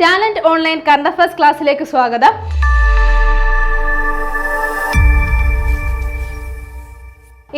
Talent online current first ക്ലാസ്സിലേക്ക് സ്വാഗതം.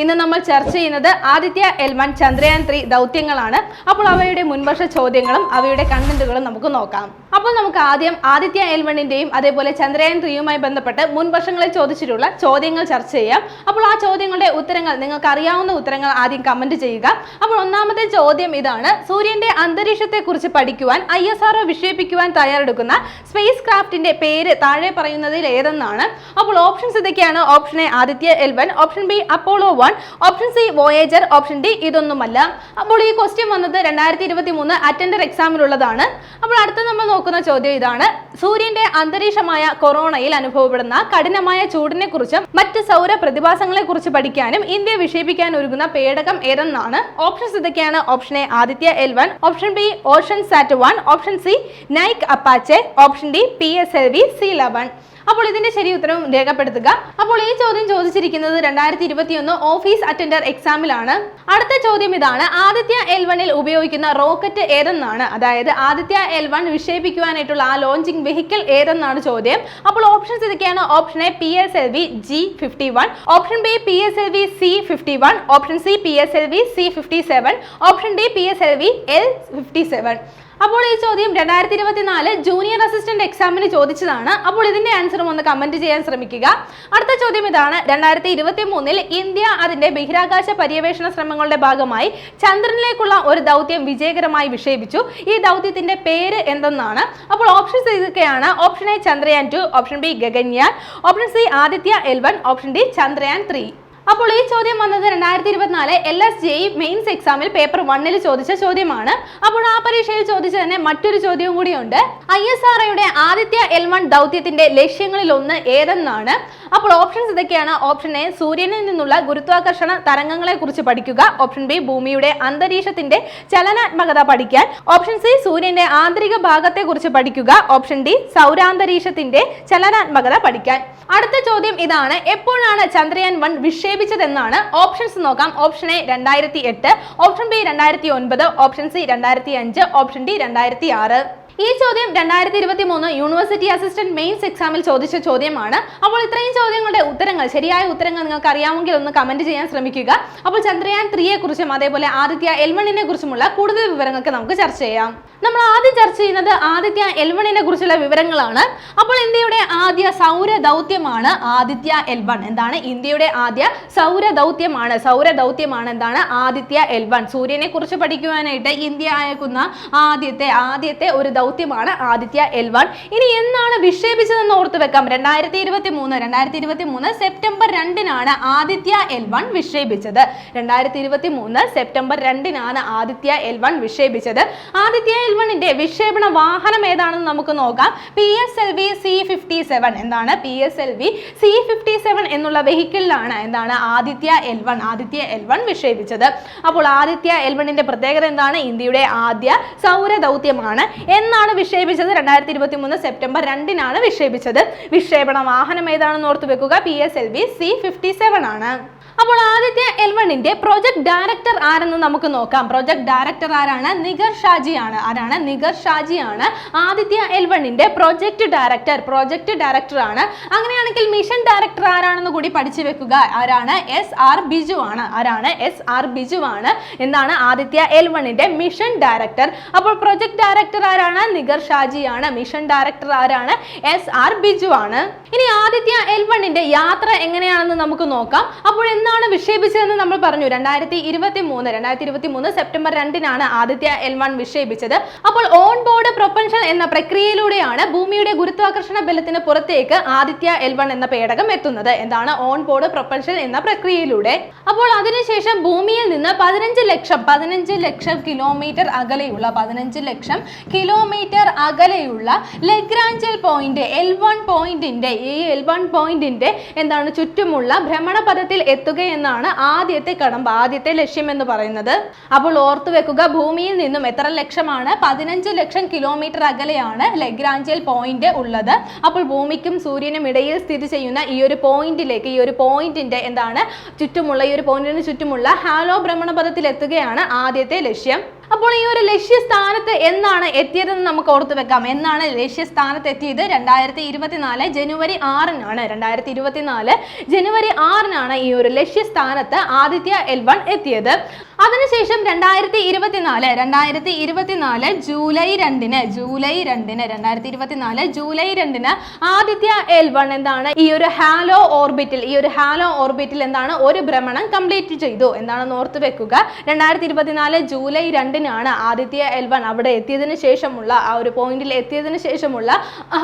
ഇന്ന് നമ്മൾ ചർച്ച ചെയ്യുന്നത് Aditya L one Chandrayaan three ദൗത്യങ്ങളാണ്. അപ്പോൾ അവയുടെ മുൻവർഷ ചോദ്യങ്ങളും അവയുടെ കണ്ടന്റുകളും നമുക്ക് നോക്കാം. അപ്പോൾ നമുക്ക് ആദ്യം ആദിത്യ എൽ വണ്ണിന്റെയും അതേപോലെ ചന്ദ്രയാൻ ത്രീയുമായി ബന്ധപ്പെട്ട് മുൻ വർഷങ്ങളിൽ ചോദിച്ചിട്ടുള്ള ചോദ്യങ്ങൾ ചർച്ച ചെയ്യാം. അപ്പോൾ ആ ചോദ്യങ്ങളുടെ ഉത്തരങ്ങൾ നിങ്ങൾക്ക് അറിയാവുന്ന ഉത്തരങ്ങൾ ആദ്യം കമന്റ് ചെയ്യുക. അപ്പോൾ ഒന്നാമത്തെ ചോദ്യം ഇതാണ്. സൂര്യന്റെ അന്തരീക്ഷത്തെ കുറിച്ച് പഠിക്കുവാൻ ഐ എസ് ആർഒ വിക്ഷേപിക്കുവാൻ തയ്യാറെടുക്കുന്ന സ്പേസ് ക്രാഫ്റ്റിന്റെ പേര് താഴെ പറയുന്നതിൽ ഏതെന്നാണ്? അപ്പോൾ ഓപ്ഷൻസ് ഇതൊക്കെയാണ്. Option A Aditya L one option B Apollo one option C Voyager option D ഇതൊന്നുമല്ല. അപ്പോൾ ഈ ക്വസ്റ്റ്യൻ വന്നത് രണ്ടായിരത്തി ഇരുപത്തി മൂന്ന് അറ്റൻഡർ എക്സാമിലുള്ളതാണ് അപ്പോൾ അടുത്ത നമ്മൾ നോക്കുന്ന ചോദ്യം ഇതാണ്. സൂര്യന്റെ അന്തരീക്ഷമായ കൊറോണയിൽ അനുഭവപ്പെടുന്ന കഠിനമായ ചൂടിനെ കുറിച്ചും മറ്റ് സൗര പ്രതിഭാസങ്ങളെ കുറിച്ച് പഠിക്കാനും ഇന്ത്യ വിക്ഷേപിക്കാൻ ഒരുങ്ങുന്ന പേടകം ഏതെന്നാണ്? ഓപ്ഷൻസ് ഇതൊക്കെയാണ്. Option A Aditya L one option B Oceansat one option C Nike Apache option D P S L V C eleven അപ്പോൾ ഇതിന്റെ ശരി ഉത്തരം രേഖപ്പെടുത്തുക. അപ്പോൾ ഈ ചോദ്യം ചോദിച്ചിരിക്കുന്നത് രണ്ടായിരത്തി ഇരുപത്തിയൊന്ന് ഓഫീസ് അറ്റൻഡർ എക്സാമിലാണ്. അടുത്ത ചോദ്യം ഇതാണ്. ആദിത്യ എൽ വണ്ണിൽ ഉപയോഗിക്കുന്ന റോക്കറ്റ് ഏതെന്നാണ്? അതായത് ആദിത്യ എൽ വൺ വിക്ഷേപിക്കുവാനായിട്ടുള്ള ആ ലോഞ്ചിങ് വെഹിക്കിൾ ഏതെന്നാണ് ചോദ്യം. അപ്പോൾ ഓപ്ഷൻസ് ഇതൊക്കെയാണ്. Option A P S L V G fifty one option B P S L V C fifty one option C P S L V C fifty seven option D P S L V L fifty seven അപ്പോൾ ഈ ചോദ്യം രണ്ടായിരത്തി ഇരുപത്തിനാല് junior assistant എക്സാമിന് ചോദിച്ചതാണ്. അപ്പോൾ ഇതിന്റെ ആൻസറും ഒന്ന് കമന്റ് ചെയ്യാൻ ശ്രമിക്കുക. അടുത്ത ചോദ്യം ഇതാണ്. രണ്ടായിരത്തി ഇരുപത്തി മൂന്നിൽ ഇന്ത്യ അതിന്റെ ബഹിരാകാശ പര്യവേഷണ ശ്രമങ്ങളുടെ ഭാഗമായി ചന്ദ്രനിലേക്കുള്ള ഒരു ദൗത്യം വിജയകരമായി വിക്ഷേപിച്ചു. ഈ ദൗത്യത്തിന്റെ പേര് എന്തെന്നാണ്? അപ്പോൾ ഓപ്ഷൻസ് ഇതൊക്കെയാണ്. Option A Chandrayaan two option B Gaganyaan. Option C Aditya L option D Chandrayaan three അപ്പോൾ ഈ ചോദ്യം വന്നത് രണ്ടായിരത്തി ഇരുപത്തിനാല് എൽ എസ് ജെ മെയിൻസ് എക്സാമിൽ പേപ്പർ വണ്ണിൽ ചോദിച്ച ചോദ്യമാണ്. അപ്പോൾ ആ പരീക്ഷയിൽ ചോദിച്ച തന്നെ മറ്റൊരു ചോദ്യവും കൂടിയുണ്ട്. I S R Aditya L one ദൗത്യത്തിന്റെ ലക്ഷ്യങ്ങളിൽ ഒന്ന് ഏതെന്നാണ്? അപ്പോൾ ഓപ്ഷൻസ് ഇതൊക്കെയാണ്. ഓപ്ഷൻ എ സൂര്യനിൽ നിന്നുള്ള ഗുരുത്വാകർഷണ തരംഗങ്ങളെ കുറിച്ച് പഠിക്കുക. ഓപ്ഷൻ ബി ഭൂമിയുടെ അന്തരീക്ഷത്തിന്റെ ചലനാത്മകത പഠിക്കാൻ. ഓപ്ഷൻ സി സൂര്യന്റെ ആന്തരിക ഭാഗത്തെ കുറിച്ച് പഠിക്കുക. ഓപ്ഷൻ ഡി സൗരാന്തരീക്ഷത്തിന്റെ ചലനാത്മകത പഠിക്കാൻ. അടുത്ത ചോദ്യം ഇതാണ്. എപ്പോഴാണ് ചന്ദ്രയാൻ വൺ വിക്ഷേപിച്ചതെന്നാണ്. ഓപ്ഷൻസ് നോക്കാം. ഓപ്ഷൻ എ രണ്ടായിരത്തി എട്ട്. ഓപ്ഷൻ ബി രണ്ടായിരത്തി ഒൻപത്. ഓപ്ഷൻ സി രണ്ടായിരത്തി അഞ്ച്. ഓപ്ഷൻ ഡി രണ്ടായിരത്തി ആറ്. ഈ ചോദ്യം രണ്ടായിരത്തി ഇരുപത്തി മൂന്ന് യൂണിവേഴ്സിറ്റി അസിസ്റ്റന്റ് മെയിൻസ് എക്സാമിൽ ചോദിച്ച ചോദ്യമാണ്. അപ്പോൾ ഇത്രയും ചോദ്യങ്ങളുടെ ഉത്തരങ്ങൾ ശരിയായ ഉത്തരങ്ങൾ നിങ്ങൾക്ക് അറിയാമെങ്കിൽ ഒന്ന് കമന്റ് ചെയ്യാൻ ശ്രമിക്കുക. അപ്പോൾ ചന്ദ്രയാൻ ത്രീയെ കുറിച്ചും അതേപോലെ ആദിത്യ എൽ വണ്ണിനെ കുറിച്ചുമുള്ള കൂടുതൽ വിവരങ്ങൾക്ക് നമുക്ക് ചർച്ച ചെയ്യാം. നമ്മൾ ആദ്യം ചർച്ച ചെയ്യുന്നത് ആദിത്യ എൽ വണ്ണിനെ കുറിച്ചുള്ള വിവരങ്ങളാണ്. അപ്പോൾ ഇന്ത്യയുടെ ആദ്യ സൗര ദൗത്യമാണ് ആദിത്യ എൽ വൺ എന്താണ് ഇന്ത്യയുടെ ആദ്യ സൗര ദൗത്യമാണ്? സൗര ദൗത്യമാണ് എന്താണ് ആദിത്യ എൽ വൺ സൂര്യനെ കുറിച്ച് പഠിക്കുവാനായിട്ട് ഇന്ത്യ അയക്കുന്ന ആദ്യത്തെ ആദ്യത്തെ ഒരു ദൗത്യമാണ് ആദിത്യ എൽ വൺ ഇനി എന്നാണ് വിക്ഷേപിച്ചതെന്ന് ഓർത്ത് വെക്കാം. രണ്ടായിരത്തി ഇരുപത്തി മൂന്ന് രണ്ടായിരത്തി ഇരുപത്തി മൂന്ന് സെപ്റ്റംബർ രണ്ടിനാണ് ആദിത്യ എൽ വൺ വിക്ഷേപിച്ചത്. രണ്ടായിരത്തി ഇരുപത്തി മൂന്ന് സെപ്റ്റംബർ രണ്ടിനാണ് ആദിത്യ എൽ വൺ വിക്ഷേപിച്ചത്. ആദിത്യ എൽ വണ്ണിന്റെ വിക്ഷേപണ വാഹനം ഏതാണെന്ന് നമുക്ക് നോക്കാം. P S L V C fifty seven എന്താണ്? P S L V C fifty seven എന്നുള്ള വെഹിക്കിളിലാണ് എന്താണ് Aditya L one Aditya L one വിക്ഷേപിച്ചത്. അപ്പോൾ ആദിത്യ എൽ വണ്ണിന്റെ പ്രത്യേകത എന്താണ്? ഇന്ത്യയുടെ ആദ്യ സൗര ദൗത്യമാണ് എന്നാണ് വിക്ഷേപിച്ചത്. രണ്ടായിരത്തി ഇരുപത്തി മൂന്ന് സെപ്റ്റംബർ രണ്ടിനാണ് വിക്ഷേപിച്ചത്. വിക്ഷേപണ വാഹനം ഏതാണെന്ന് ഓർത്ത് വെക്കുക. P S L V C fifty seven ആണ്. അപ്പോൾ ആദിത്യ എൽ വണ്ണിന്റെ പ്രൊജക്ട് ഡയറക്ടർ ആരെന്ന് നമുക്ക് നോക്കാം. പ്രൊജക്ട് ഡയറക്ടർ ആരാണ്? നിഗർ ഷാജിയാണ് ആരാണ്? നിഗർ ഷാജിയാണ് ആദിത്യ എൽ വണ്ണിന്റെ പ്രൊജക്ട് ഡയറക്ടർ പ്രൊജക്ട് ഡയറക്ടർ ആണ്. അങ്ങനെയാണെങ്കിൽ മിഷൻ ഡയറക്ടർ ആരാണെന്ന് കൂടി പഠിച്ചു വെക്കുക. ആരാണ്? എസ് ആർ ബിജു ആണ്. ആരാണ്? എസ് ആർ ബിജു ആണ്. എന്താണ് ആദിത്യ എൽ വണ്ണിന്റെ മിഷൻ ഡയറക്ടർ അപ്പോൾ പ്രൊജക്ട് ഡയറക്ടർ ആരാണ്? നിഗർ ഷാജിയാണ് മിഷൻ ഡയറക്ടർ ആരാണ്? എസ് ആർ ബിജു ആണ്. ഇനി ആദിത്യ എൽ വണ്ണിന്റെ യാത്ര എങ്ങനെയാണെന്ന് നമുക്ക് നോക്കാം. അപ്പോൾ എന്നാണ് വിക്ഷേപിച്ചതെന്ന് നമ്മൾ പറഞ്ഞു. രണ്ടായിരത്തി ഇരുപത്തി മൂന്ന് രണ്ടായിരത്തി ഇരുപത്തി മൂന്ന് സെപ്റ്റംബർ രണ്ടിനാണ് ആദിത്യ എൽ വൺ വിക്ഷേപിച്ചത്. അപ്പോൾ ഓൺ ബോർഡ് പ്രൊപ്പൻഷൻ എന്ന പ്രക്രിയയിലൂടെയാണ് ഭൂമിയുടെ ഗുരുത്വാകർഷണ ബലത്തിന് പുറത്തേക്ക് ആദിത്യ എൽ വൺ എന്ന പേടകം എത്തുന്നത്. എന്താണ് ഓൺ ബോർഡ് പ്രൊപ്പൻഷൻ എന്ന പ്രക്രിയയിലൂടെ? അപ്പോൾ അതിനുശേഷം ഭൂമിയിൽ നിന്ന് പതിനഞ്ച് ലക്ഷം പതിനഞ്ച് ലക്ഷം കിലോമീറ്റർ അകലെയുള്ള പതിനഞ്ച് ലക്ഷം കിലോമീറ്റർ അകലെയുള്ള ലെഗ്രാഞ്ചൽ പോയിന്റ് എൽ വൺ പോയിന്റിന്റെ ഈ എൽ വൺ പോയിന്റിന്റെ എന്താണ് ചുറ്റുമുള്ള ഭ്രമണപഥത്തിൽ എത്തുകയെന്നാണ് ആദ്യത്തെ കടമ്പ ആദ്യത്തെ ലക്ഷ്യം എന്ന് പറയുന്നത്. അപ്പോൾ ഓർത്തു വെക്കുക ഭൂമിയിൽ നിന്നും എത്ര ലക്ഷമാണ്? പതിനഞ്ച് ലക്ഷം കിലോമീറ്റർ അകലെയാണ് ലഗ്രാഞ്ചൽ പോയിന്റ് ഉള്ളത്. അപ്പോൾ ഭൂമിക്കും സൂര്യനും ഇടയിൽ സ്ഥിതി ചെയ്യുന്ന ഈ ഒരു പോയിന്റിലേക്ക് ഈ ഒരു പോയിന്റിന്റെ എന്താണ്? ചുറ്റുമുള്ള ഈ ഒരു പോയിന്റിന് ചുറ്റുമുള്ള ഹാലോ ഭ്രമണപഥത്തിൽ എത്തുകയാണ് ആദ്യത്തെ ലക്ഷ്യം. അപ്പോൾ ഈ ഒരു ലക്ഷ്യസ്ഥാനത്ത് എന്നാണ് എത്തിയതെന്ന് നമുക്ക് ഓർത്തു വെക്കാം. എന്നാണ് ലക്ഷ്യസ്ഥാനത്ത് എത്തിയത്? രണ്ടായിരത്തി ഇരുപത്തിനാല് ജനുവരി ആറിനാണ്. രണ്ടായിരത്തി ഇരുപത്തിനാല് ജനുവരി ആറിനാണ് ഈ ഒരു ലക്ഷ്യസ്ഥാനത്ത് ആദിത്യ എൽ വൺ എത്തിയത്. അതിനുശേഷം രണ്ടായിരത്തി ഇരുപത്തിനാല് രണ്ടായിരത്തി ഇരുപത്തിനാല് ജൂലൈ രണ്ടിന് ജൂലൈ രണ്ടിന് രണ്ടായിരത്തി ഇരുപത്തിനാല് ജൂലൈ രണ്ടിന് ആദിത്യ എൽ വൺ എന്താണ്? ഈ ഒരു ഹാലോ ഓർബിറ്റിൽ ഈ ഒരു ഹാലോ ഓർബിറ്റിൽ എന്താണ്? ഒരു ഭ്രമണം കംപ്ലീറ്റ് ചെയ്തു. എന്താണെന്ന് ഓർത്ത് വെക്കുക. രണ്ടായിരത്തി ഇരുപത്തിനാല് ജൂലൈ രണ്ടിനാണ് ആദിത്യ എൽ വൺ അവിടെ എത്തിയതിനു ശേഷമുള്ള ആ ഒരു പോയിന്റിൽ എത്തിയതിനു ശേഷമുള്ള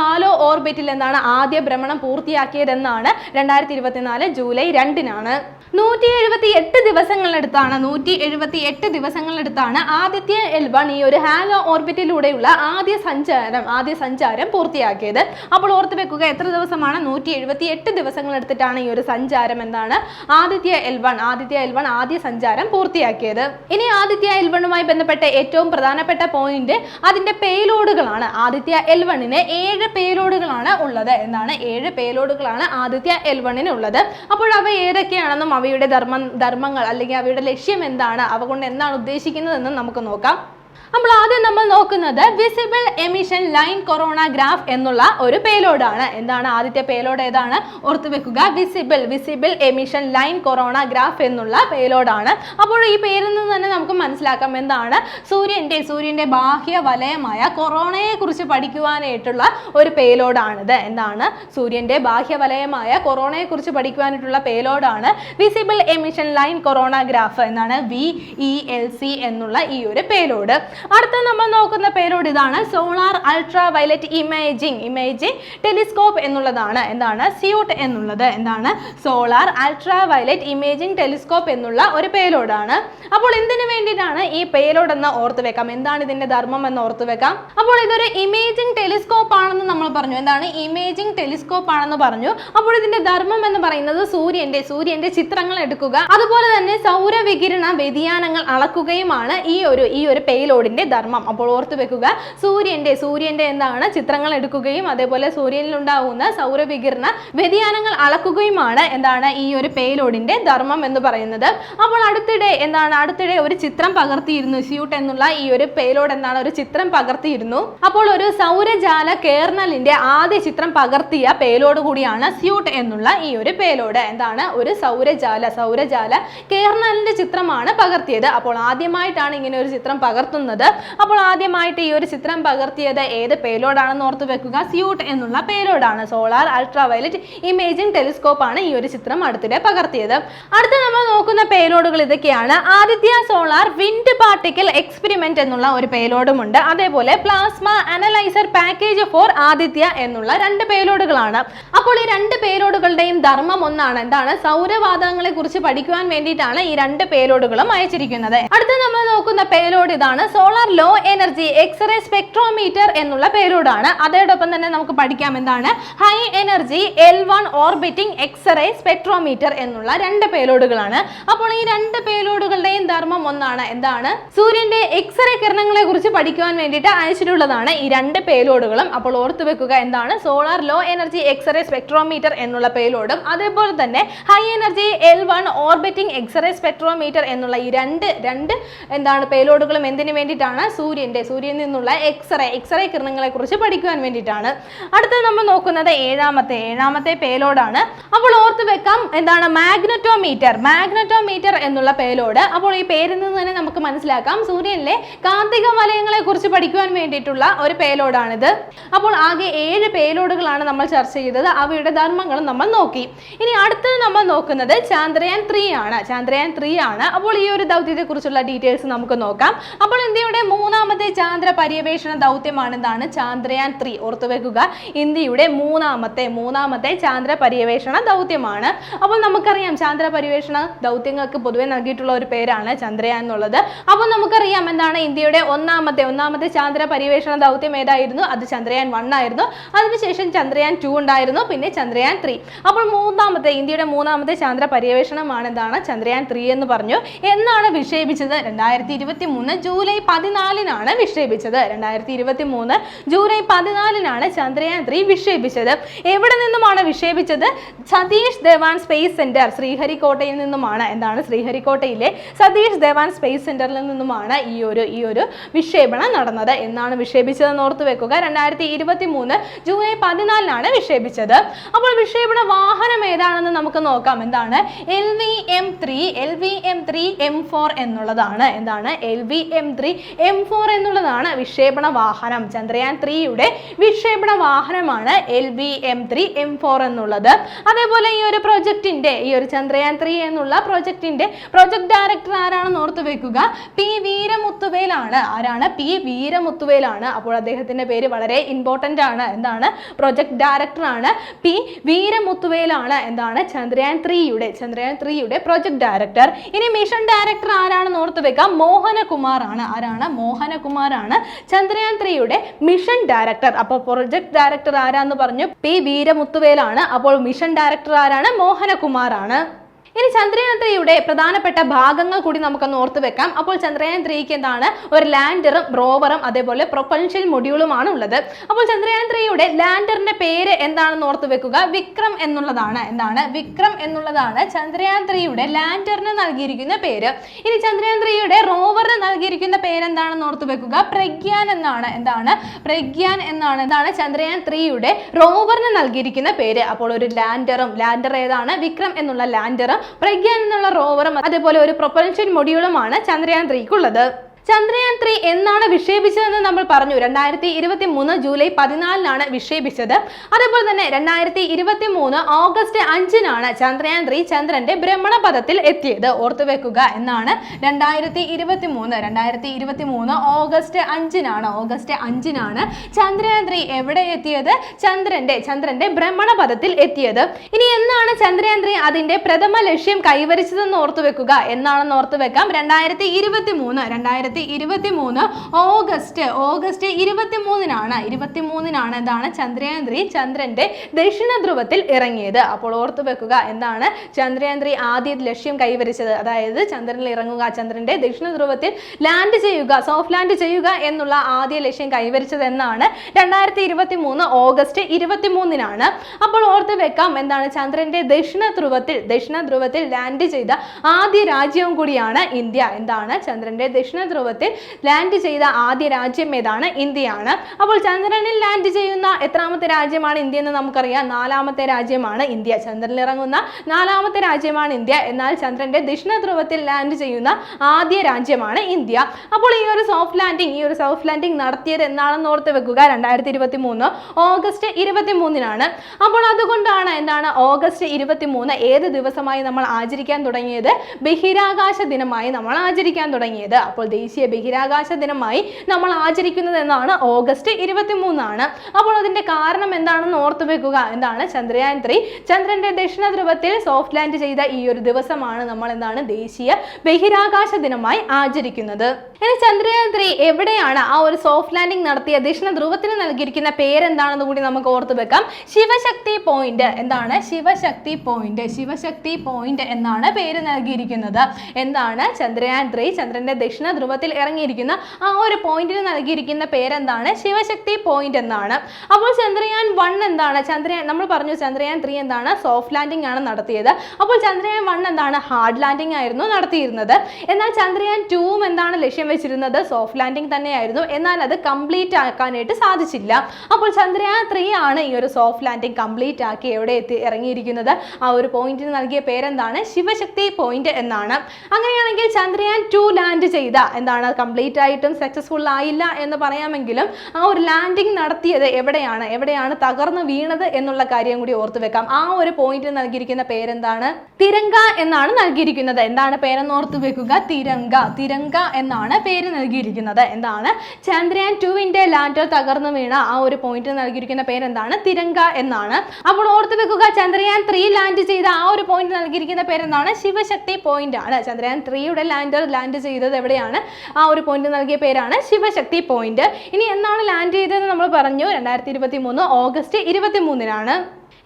ഹാലോ ഓർബിറ്റിൽ എന്താണ് ആദ്യ ഭ്രമണം പൂർത്തിയാക്കിയതെന്നാണ് രണ്ടായിരത്തി ഇരുപത്തിനാല് ജൂലൈ രണ്ടിനാണ്. നൂറ്റി എഴുപത്തി എട്ട് ദിവസങ്ങളെടുത്താണ് നൂറ്റി എഴുപത്തി എട്ട് ദിവസങ്ങളെടുത്താണ് ആദിത്യ എൽ വൺ ഈ ഒരു ഹാലോ ഓർബിറ്റിലൂടെയുള്ള ആദ്യ സഞ്ചാരം ആദ്യ സഞ്ചാരം പൂർത്തിയാക്കിയത്. അപ്പോൾ ഓർത്ത് വെക്കുക എത്ര ദിവസമാണ്? നൂറ്റി എഴുപത്തി എട്ട് ദിവസങ്ങൾ എടുത്തിട്ടാണ് ഈ ഒരു സഞ്ചാരം എന്താണ് Aditya L one Aditya L one ആദ്യ സഞ്ചാരം പൂർത്തിയാക്കിയത്. ഇനി ആദിത്യ എൽ വണ്ണുമായി ബന്ധപ്പെട്ട ഏറ്റവും പ്രധാനപ്പെട്ട പോയിന്റ് അതിന്റെ പേലോഡുകളാണ് ആദിത്യ എൽ വണ്ണിന് ഏഴ് പേലോഡുകളാണ് ഉള്ളത് എന്താണ് ഏഴ് പേലോഡുകളാണ് ആദിത്യ എൽ വണ്ണിന് ഉള്ളത്. അപ്പോൾ അവ ഏതൊക്കെയാണെന്നും അവയുടെ ധർമ്മ ധർമ്മങ്ങൾ അല്ലെങ്കിൽ അവയുടെ ലക്ഷ്യം എന്താണ്? അവ കൊണ്ട് എന്താണ് ഉദ്ദേശിക്കുന്നതെന്നും നമുക്ക് നോക്കാം. അപ്പോൾ ആദ്യം നമ്മൾ നോക്കുന്നത് visible emission line coronagraph എന്നുള്ള ഒരു പേലോഡാണ് എന്താണ് ആദ്യത്തെ പേലോഡ് ഏതാണ്? ഓർത്തു വെക്കുക. Visible visible emission line coronagraph എന്നുള്ള പേലോഡാണ് അപ്പോൾ ഈ പേരിൽ നിന്ന് തന്നെ നമുക്ക് മനസ്സിലാക്കാം എന്താണ്. സൂര്യന്റെ സൂര്യന്റെ ബാഹ്യ വലയമായ കൊറോണയെ കുറിച്ച് പഠിക്കുവാനായിട്ടുള്ള ഒരു പേലോഡാണിത് എന്താണ്? സൂര്യന്റെ ബാഹ്യ വലയമായ കൊറോണയെ കുറിച്ച് പഠിക്കുവാനായിട്ടുള്ള പേലോഡാണ് visible emission line coronagraph എന്നാണ് വി ഇ എൽ സി എന്നുള്ള ഈ ഒരു പേലോഡ് അടുത്ത നമ്മൾ നോക്കുന്ന പേരോട് ഇതാണ് solar ultraviolet imaging. Imaging telescope എന്നുള്ളതാണ്. എന്താണ്? സ്യൂട്ട് എന്നുള്ളത്. എന്താണ്? Solar ultraviolet imaging telescope എന്നുള്ള ഒരു പേലോഡാണ് അപ്പോൾ എന്തിനു വേണ്ടിയിട്ടാണ് ഈ പേലോഡ് എന്ന് ഓർത്ത് വെക്കാം? എന്താണ് ഇതിന്റെ ധർമ്മം എന്ന് ഓർത്ത് വെക്കാം? അപ്പോൾ ഇതൊരു ഇമേജിംഗ് ടെലിസ്കോപ്പ് ആണെന്ന് നമ്മൾ പറഞ്ഞു. എന്താണ്? ഇമേജിംഗ് ടെലിസ്കോപ്പ് ആണെന്ന് പറഞ്ഞു. അപ്പോൾ ഇതിന്റെ ധർമ്മം എന്ന് പറയുന്നത് സൂര്യന്റെ സൂര്യന്റെ ചിത്രങ്ങൾ എടുക്കുക. അതുപോലെ തന്നെ സൗരവികിരണ വ്യതിയാനങ്ങൾ അളക്കുകയുമാണ് ഈ ഒരു ഈ ഒരു പേലോഡിന്റെ ധർമ്മം. അപ്പോൾ ഓർത്ത് വെക്കുക സൂര്യന്റെ സൂര്യന്റെ എന്താണ്? ചിത്രങ്ങൾ എടുക്കുകയും അതേപോലെ സൂര്യനിൽ ഉണ്ടാകുന്ന സൗരവികിരണ വ്യതിയാനങ്ങൾ അളക്കുകയുമാണ് എന്താണ് ഈ ഒരു പേലോഡിന്റെ ധർമ്മം എന്ന് പറയുന്നത്. അപ്പോൾ അടുത്തിടെ എന്താണ്? അടുത്തിടെ ഒരു ചിത്രം പകർത്തിയിരുന്നു സ്യൂട്ട് എന്നുള്ള ഈ ഒരു പേലോഡ് എന്താണ്? ഒരു ചിത്രം പകർത്തിയിരുന്നു. അപ്പോൾ ഒരു സൗരജാല കേർണലിന്റെ ആദ്യ ചിത്രം പകർത്തിയ പേലോഡ് കൂടിയാണ് സ്യൂട്ട് എന്നുള്ള ഈ ഒരു പേലോഡ്. എന്താണ്? ഒരു സൗരജാല സൗരജാല കേർണലിന്റെ ചിത്രമാണ് പകർത്തിയത്. അപ്പോൾ ആദ്യമായിട്ടാണ് ഇങ്ങനെ ഒരു ചിത്രം പകർത്തുന്നത്. അപ്പോൾ ആദ്യമായിട്ട് ഈ ഒരു ചിത്രം പകർത്തിയത് ഏത് പേലോഡാണെന്ന് ഓർത്ത് വെക്കുക. സ്യൂട്ട് എന്നുള്ള പേലോഡാണ്. Solar ultraviolet imaging telescope ആണ് ഈ ഒരു ചിത്രം അടുത്തിടെ പകർത്തിയത്. അടുത്ത നമ്മൾ നോക്കുന്ന പേലോഡുകൾ ഇതൊക്കെയാണ്. Aditya solar wind particle experiment എന്നുള്ള ഒരു പേലോഡും ഉണ്ട് അതേപോലെ plasma analyser package for Aditya എന്നുള്ള രണ്ട് പേലോഡുകളാണ്. അപ്പോൾ ഈ രണ്ട് പേലോഡുകളുടെയും ധർമ്മം ഒന്നാണ്. എന്താണ്? സൗരവാതകങ്ങളെ കുറിച്ച് പഠിക്കുവാൻ വേണ്ടിയിട്ടാണ് ഈ രണ്ട് പേലോഡുകളും അയച്ചിരിക്കുന്നത്. അടുത്ത നമ്മൾ നോക്കുന്ന പേലോഡ് ഇതാണ്. Solar low energy X-ray spectrometer എന്നുള്ള പേരോടാണ്. അതോടൊപ്പം തന്നെ നമുക്ക് പഠിക്കാം എന്താണ്? High energy L one orbiting X-ray spectrometer എന്നുള്ള രണ്ട് പേലോഡുകളാണ്. അപ്പോൾ ഈ രണ്ട് പേലോഡുകളുടെയും ധർമ്മം ഒന്നാണ് എന്താണ്? സൂര്യന്റെ എക്സ്റേ കിരണങ്ങളെ കുറിച്ച് പഠിക്കുവാൻ വേണ്ടിയിട്ട് അയച്ചിട്ടുള്ളതാണ് ഈ രണ്ട് പേലോഡുകളും. അപ്പോൾ ഓർത്തു വെക്കുക എന്താണ്? Solar low energy X-ray spectrometer എന്നുള്ള പേലോഡും. അതേപോലെ തന്നെ high energy L one orbiting X-ray spectrometer എന്നുള്ള ഈ രണ്ട് രണ്ട് എന്താണ് പേലോഡുകളും എന്തിനു വേണ്ടിയിട്ടാണ് സൂര്യന്റെ സൂര്യനിൽ നിന്നുള്ള എക്സ്റേ എക്സ്റേ കിരണങ്ങളെ കുറിച്ച് പഠിക്കുവാൻ വേണ്ടിയിട്ടാണ്. അടുത്ത നമ്മൾ നോക്കുന്നത് ഏഴാമത്തെ ഏഴാമത്തെ പേലോഡാണ് അപ്പോൾ ഓർത്ത് വെക്കാം എന്താണ് മാഗ്നറ്റോമീറ്റർ മാഗ്നറ്റോമീറ്റർ എന്നുള്ള പേലോഡ് അപ്പോൾ ഈ പേരിൽ നിന്ന് തന്നെ നമുക്ക് മനസ്സിലാക്കാം സൂര്യനിലെ കാന്തിക വലയങ്ങളെ കുറിച്ച് പഠിക്കുവാൻ വേണ്ടിയിട്ടുള്ള ഒരു പേലോഡാണിത് അപ്പോൾ ആകെ ഏഴ് പേലോഡുകളാണ് നമ്മൾ ചർച്ച ചെയ്തത് അവയുടെ ധർമ്മങ്ങളും നമ്മൾ നോക്കി. ഇനി അടുത്തത് നമ്മൾ നോക്കുന്നത് ചാന്ദ്രയാൻ ത്രീ ആണ് ചാന്ദ്രയാൻ ത്രീ ആണ്. അപ്പോൾ ഈ ഒരു ദൗത്യത്തെ കുറിച്ചുള്ള ഡീറ്റെയിൽസ് നമുക്ക് നോക്കാം. അപ്പോൾ ഇന്ത്യയുടെ മൂന്നാമത്തെ ചാന്ദ്ര പര്യവേഷണ ദൗത്യമാണ് എന്താണ് ചാന്ദ്രയാൻ ത്രീ ഓർത്തുവെക്കുക. ഇന്ത്യയുടെ മൂന്നാമത്തെ മൂന്നാമത്തെ ചാന്ദ്ര പര്യവേഷണ ദൗത്യമാണ്. അപ്പോൾ നമുക്കറിയാം ചാന്ദ്ര പര്യവേഷണ ദൗത്യങ്ങൾക്ക് പൊതുവെ നൽകിയിട്ടുള്ള ഒരു പേരാണ് ചന്ദ്രയാൻ എന്നുള്ളത്. അപ്പോൾ നമുക്കറിയാം എന്താണ് ഇന്ത്യയുടെ ഒന്നാമത്തെ ഒന്നാമത്തെ ചാന്ദ്ര പര്യവേഷണ ദൗത്യം ഏതായിരുന്നു? അത് ചന്ദ്രയാൻ വൺ ആയിരുന്നു. അതിനുശേഷം ചന്ദ്രയാൻ ടു ഉണ്ടായിരുന്നു പിന്നെ ചന്ദ്രയാൻ ത്രീ. അപ്പോൾ മൂന്നാമത്തെ ഇന്ത്യയുടെ മൂന്നാമത്തെ ചാന്ദ്ര പര്യവേഷണമാണ് എന്താണ് ചന്ദ്രയാൻ ത്രീ എന്ന് പറഞ്ഞു. എന്നാണ് വിക്ഷേപിച്ചത്? രണ്ടായിരത്തി ഇരുപത്തി മൂന്ന് ജൂലൈ പതിനാലിനാണ് വിക്ഷേപിച്ചത്. രണ്ടായിരത്തി ഇരുപത്തി മൂന്ന് ജൂലൈ പതിനാലിനാണ് ചന്ദ്രയാൻ ത്രീ വിക്ഷേപിച്ചത്. എവിടെ നിന്നുമാണ് വിക്ഷേപിച്ചത്? സതീഷ് ധവാൻ സ്പേസ് സെന്റർ ശ്രീഹരിക്കോട്ടയിൽ നിന്നുമാണ്. എന്താണ് ശ്രീഹരിക്കോട്ടയിലെ സതീഷ് ധവാൻ സ്പേസ് സെന്ററിൽ നിന്നുമാണ് ഈ ഒരു ഈ ഒരു വിക്ഷേപണം നടന്നത്. എന്നാണ് വിക്ഷേപിച്ചതെന്ന് ഓർത്ത് വെക്കുക. രണ്ടായിരത്തി ഇരുപത്തി മൂന്ന് ജൂലൈ പതിനാലിനാണ് വിക്ഷേപിച്ചത്. അപ്പോൾ വിക്ഷേപണ വാഹനം ഏതാണെന്ന് നമുക്ക് നോക്കാം. എന്താണ്? L V M three L V M three M four എന്നുള്ളതാണ്. എന്താണ്? L V M three M four എന്നുള്ളതാണ് വിക്ഷേപണ വാഹനം. ചന്ദ്രയാൻ ത്രീയുടെ വിക്ഷേപണ വാഹനമാണ് L V M three M four എന്നുള്ളത്. അതേപോലെ ഈ ഒരു പ്രൊജക്ടിന്റെ ഈ ഒരു ചന്ദ്രയാൻ ത്രീ എന്നുള്ള പ്രൊജക്ടിന്റെ പ്രൊജക്ട് ഡയറക്ടർ ആരാണെന്ന് ഓർത്ത് വെക്കുക? പി വീരമുത്തുവേലാണ്. ആരാണ്? പി വീരമുത്തുവേലാണ്. അപ്പോൾ അദ്ദേഹത്തിന്റെ പേര് വളരെ ഇമ്പോർട്ടന്റ് ആണ്. എന്താണ്? പ്രൊജക്ട് ഡയറക്ടർ ആണ്. പി വീരമുത്തുവേലാണ്. എന്താണ്? ചന്ദ്രയാൻ ത്രീയുടെ ചന്ദ്രയാൻ ത്രീയുടെ പ്രൊജക്ട് ഡയറക്ടർ. ഇനി മിഷൻ ഡയറക്ടർ ആരാണെന്ന് ഓർത്ത് വെക്കുക മോഹനകുമാർ ആണ്. ആരാണ്? മോഹനകുമാർ ആണ് ചന്ദ്രയാൻ ത്രീയുടെ മിഷൻ ഡയറക്ടർ. അപ്പോൾ പ്രൊജക്ട് ഡയറക്ടർ ആരാന്ന് പറഞ്ഞു? പി. വീരമുത്തുവേലാണ്. അപ്പോൾ മിഷൻ ഡയറക്ടർ ആരാണ്? മോഹനകുമാർ ആണ് ഇനി ചന്ദ്രയാൻ ത്രീയുടെ പ്രധാനപ്പെട്ട ഭാഗങ്ങൾ കൂടി നമുക്കൊന്ന് ഓർത്ത് വെക്കാം. അപ്പോൾ ചന്ദ്രയാൻ ത്രീക്ക് എന്താണ്? ഒരു ലാൻഡറും റോവറും അതേപോലെ പ്രൊപ്പൽഷൻ മൊഡ്യൂളുമാണ് ഉള്ളത്. അപ്പോൾ ചന്ദ്രയാൻ ത്രീയുടെ ലാൻഡറിന്റെ പേര് എന്താണെന്ന് ഓർത്ത് വെക്കുക. വിക്രം എന്നുള്ളതാണ്. എന്താണ്? വിക്രം എന്നുള്ളതാണ് ചന്ദ്രയാൻ ത്രീയുടെ ലാൻഡറിന് നൽകിയിരിക്കുന്ന പേര്. ഇനി ചന്ദ്രയാൻ ത്രീയുടെ റോവറിന് നൽകിയിരിക്കുന്ന പേര് എന്താണെന്ന് ഓർത്ത് വെക്കുക. പ്രഗ്യാൻ എന്നാണ്. എന്താണ്? പ്രഗ്യാൻ എന്നാണ്. എന്താണ്? ചന്ദ്രയാൻ ത്രീയുടെ റോവറിന് നൽകിയിരിക്കുന്ന പേര്. അപ്പോൾ ഒരു ലാൻഡറും ലാൻഡർ ഏതാണ്? വിക്രം എന്നുള്ള ലാൻഡറും പ്രഗ്യാൻ എന്നുള്ള റോവറും അതേപോലെ ഒരു പ്രൊപ്പൽഷൻ മൊഡ്യൂളുമാണ് ചന്ദ്രയാൻ ത്രീക്കുള്ളത്. ചന്ദ്രയാൻ ത്രീ എന്നാണ് വിക്ഷേപിച്ചതെന്ന് നമ്മൾ പറഞ്ഞു. രണ്ടായിരത്തി ഇരുപത്തി മൂന്ന് ജൂലൈ പതിനാലിനാണ് വിക്ഷേപിച്ചത്. അതേപോലെ തന്നെ രണ്ടായിരത്തി ഇരുപത്തി മൂന്ന് ഓഗസ്റ്റ് അഞ്ചിനാണ് ചന്ദ്രയാൻ ത്രീ ചന്ദ്രന്റെ ഭ്രമണപഥത്തിൽ എത്തിയത്. ഓർത്തു വെക്കുക എന്നാണ് രണ്ടായിരത്തി ഇരുപത്തി മൂന്ന് രണ്ടായിരത്തി ഇരുപത്തി മൂന്ന് ഓഗസ്റ്റ് അഞ്ചിനാണ്. ഓഗസ്റ്റ് അഞ്ചിനാണ് ചന്ദ്രയാൻ ത്രീ എവിടെ എത്തിയത്? ചന്ദ്രന്റെ ചന്ദ്രന്റെ ഭ്രമണപഥത്തിൽ എത്തിയത്. ഇനി എന്നാണ് ചന്ദ്രയാൻ ത്രീ അതിന്റെ പ്രഥമ ലക്ഷ്യം കൈവരിച്ചതെന്ന് ഓർത്തു വെക്കുക? എന്നാണെന്ന് ഓർത്തു വെക്കാം. രണ്ടായിരത്തി ഇരുപത്തി മൂന്ന് രണ്ടായിരത്തി ഇരുപത്തി മൂന്ന് ഓഗസ്റ്റ്. ഓഗസ്റ്റ് ഇരുപത്തി മൂന്നിനാണ് ഇരുപത്തി മൂന്നിനാണ് എന്താണ്? ചന്ദ്രയാൻ ചന്ദ്രന്റെ ദക്ഷിണ ധ്രുവത്തിൽ ഇറങ്ങിയത്. അപ്പോൾ ഓർത്തു വെക്കുക എന്താണ് ചന്ദ്രയാൻ ത്രീ ആദ്യ ലക്ഷ്യം കൈവരിച്ചത്? അതായത് ചന്ദ്രനിൽ ഇറങ്ങുക ചന്ദ്രന്റെ ദക്ഷിണ ധ്രുവത്തിൽ ലാൻഡ് ചെയ്യുക സോഫ്റ്റ് ലാൻഡ് ചെയ്യുക എന്നുള്ള ആദ്യ ലക്ഷ്യം കൈവരിച്ചത് എന്നാണ് രണ്ടായിരത്തി ഇരുപത്തി മൂന്ന് ഓഗസ്റ്റ് ഇരുപത്തി മൂന്നിനാണ് അപ്പോൾ ഓർത്ത് വെക്കാം എന്താണ് ചന്ദ്രന്റെ ദക്ഷിണ ധ്രുവത്തിൽ ദക്ഷിണ ധ്രുവത്തിൽ ലാൻഡ് ചെയ്ത ആദ്യ രാജ്യവും കൂടിയാണ് ഇന്ത്യ. എന്താണ്? ചന്ദ്രന്റെ ദക്ഷിണ ധ്രുവത്തിൽ ലാൻഡ് ചെയ്ത ആദ്യ രാജ്യം ഏതാണ്? ഇന്ത്യയാണ്. അപ്പോൾ ചന്ദ്രനിൽ ലാൻഡ് ചെയ്യുന്ന എത്രാമത്തെ രാജ്യമാണ് ഇന്ത്യ എന്ന് നമുക്കറിയാം. നാലാമത്തെ രാജ്യമാണ് ഇന്ത്യ. ചന്ദ്രനിൽ ഇറങ്ങുന്ന നാലാമത്തെ രാജ്യമാണ് ഇന്ത്യ. എന്നാൽ ചന്ദ്രന്റെ ദക്ഷിണ ധ്രുവത്തിൽ ലാൻഡ് ചെയ്യുന്ന ആദ്യ രാജ്യമാണ് ഇന്ത്യ. അപ്പോൾ ഈ ഒരു സോഫ്റ്റ് ലാൻഡിംഗ് ഈ ഒരു സോഫ്റ്റ് ലാൻഡിംഗ് നടത്തിയത് എന്നാണെന്ന് ഓർത്ത് വെക്കുക. രണ്ടായിരത്തി ഇരുപത്തി മൂന്ന് ഓഗസ്റ്റ് ഇരുപത്തി മൂന്നിനാണ് അപ്പോൾ അതുകൊണ്ടാണ് എന്താണ് ഓഗസ്റ്റ് ഇരുപത്തി മൂന്ന് ഏത് ദിവസമായി നമ്മൾ ആചരിക്കാൻ തുടങ്ങിയത്? ബഹിരാകാശ ദിനമായി നമ്മൾ ആചരിക്കാൻ തുടങ്ങിയത്. അപ്പോൾ ദേശീയ ബഹിരാകാശ ദിനമായി നമ്മൾ ആചരിക്കുന്നത് എന്നാണ് ഓഗസ്റ്റ് ഇരുപത്തി മൂന്നാണ് അപ്പോൾ അതിന്റെ കാരണം എന്താണെന്ന് ഓർത്തു വെക്കുക. എന്താണ്? ചന്ദ്രയാൻ ത്രീ. ചന്ദ്രന്റെ ദക്ഷിണ ധ്രുവത്തിൽ സോഫ്റ്റ് ലാൻഡ് ചെയ്ത ഈ ഒരു ദിവസമാണ് നമ്മൾ എന്താണ്? ദേശീയ ബഹിരാകാശ ദിനമായി ആചരിക്കുന്നത്. ഇനി ചന്ദ്രയാൻ ത്രീ എവിടെയാണ് ആ ഒരു സോഫ്റ്റ് ലാൻഡിംഗ് നടത്തിയ? ദക്ഷിണ ധ്രുവത്തിന് നൽകിയിരിക്കുന്ന പേരെന്താണെന്ന് കൂടി നമുക്ക് ഓർത്തു വെക്കാം. ശിവശക്തി പോയിന്റ്. എന്താണ്? ശിവശക്തി പോയിന്റ്. ശിവശക്തി പോയിന്റ് എന്നാണ് പേര് നൽകിയിരിക്കുന്നത്. എന്താണ്? ചന്ദ്രയാൻ ത്രീ ചന്ദ്രന്റെ ദക്ഷിണ ധ്രുവത്തിൽ ഇറങ്ങിയിരിക്കുന്ന ആ ഒരു പോയിന്റിന് നൽകിയിരിക്കുന്ന പേരെന്താണ്? ശിവശക്തി പോയിന്റ് എന്നാണ്. അപ്പോൾ ചന്ദ്രയാൻ വൺ എന്താണ്? ചന്ദ്രയാൻ നമ്മൾ പറഞ്ഞു ചന്ദ്രയാൻ ത്രീ എന്താണ്? സോഫ്റ്റ് ലാൻഡിംഗ് ആണ് നടത്തിയത്. അപ്പോൾ ചന്ദ്രയാൻ വൺ എന്താണ്? ഹാർഡ് ലാൻഡിംഗ് ആയിരുന്നു നടത്തിയിരുന്നത്. എന്നാൽ ചന്ദ്രയാൻ ടൂവും എന്താണ് ലക്ഷ്യം വെച്ചിരുന്നത്? സോഫ്റ്റ് ലാൻഡിംഗ് തന്നെയായിരുന്നു. എന്നാൽ അത് കംപ്ലീറ്റ് ആക്കാനായിട്ട് സാധിച്ചില്ല. അപ്പോൾ ചന്ദ്രയാൻ ത്രീ ആണ് ഈ ഒരു സോഫ്റ്റ് ലാൻഡിംഗ് കംപ്ലീറ്റ് ആക്കി എവിടെ എത്തി ഇറങ്ങിയിരിക്കുന്നത്? ആ ഒരു പോയിന്റിന് നൽകിയ പേരെന്താണ്? ശിവശക്തി പോയിന്റ് എന്നാണ്. അങ്ങനെയാണെങ്കിൽ ചന്ദ്രയാൻ ടു ലാൻഡ് ചെയ്ത എന്താണ്? കംപ്ലീറ്റ് ആയിട്ടും സക്സസ്ഫുൾ ആയില്ല എന്ന് പറയാമെങ്കിലും ആ ഒരു ലാൻഡിങ് നടത്തിയത് എവിടെയാണ്? എവിടെയാണ് തകർന്നു വീണത് എന്നുള്ള കാര്യം കൂടി ഓർത്തു വെക്കാം. ആ ഒരു പോയിന്റ് നൽകിയിരിക്കുന്ന പേരെന്താണ്? തിരങ്ക എന്നാണ് നൽകിയിരിക്കുന്നത്. എന്താണ് പേരെന്ന് ഓർത്തു വെക്കുക? തിരങ്ക. തിരങ്ക എന്നാണ് പേര് നൽകിയിരിക്കുന്നത്. എന്താണ്? ചന്ദ്രയാൻ ടുവിന്റെ ലാൻഡർ തകർന്നു വീണ ആ ഒരു പോയിന്റ് നൽകിയിരിക്കുന്ന പേരെന്താണ്? തിരങ്ക എന്നാണ്. അപ്പോൾ ഓർത്തു വെക്കുക ചന്ദ്രയാൻ ത്രീ ലാൻഡ് ചെയ്ത ആ ഒരു പോയിന്റ് നൽകിയിരിക്കുന്ന പേരെന്താണ്? ശിവശക്തി പോയിന്റ് ആണ്. ചന്ദ്രയാൻ ത്രീയുടെ ലാൻഡർ ലാൻഡ് ചെയ്തത് എവിടെയാണ്? ആ ഒരു പോയിന്റ് നൽകിയ പേരാണ് ശിവശക്തി പോയിന്റ് ഇനി എന്നാണ് ലാൻഡ് ചെയ്തതെന്ന് നമ്മൾ പറഞ്ഞു? രണ്ടായിരത്തി ഇരുപത്തി മൂന്ന് ഓഗസ്റ്റ് ഇരുപത്തി മൂന്നിനാണ്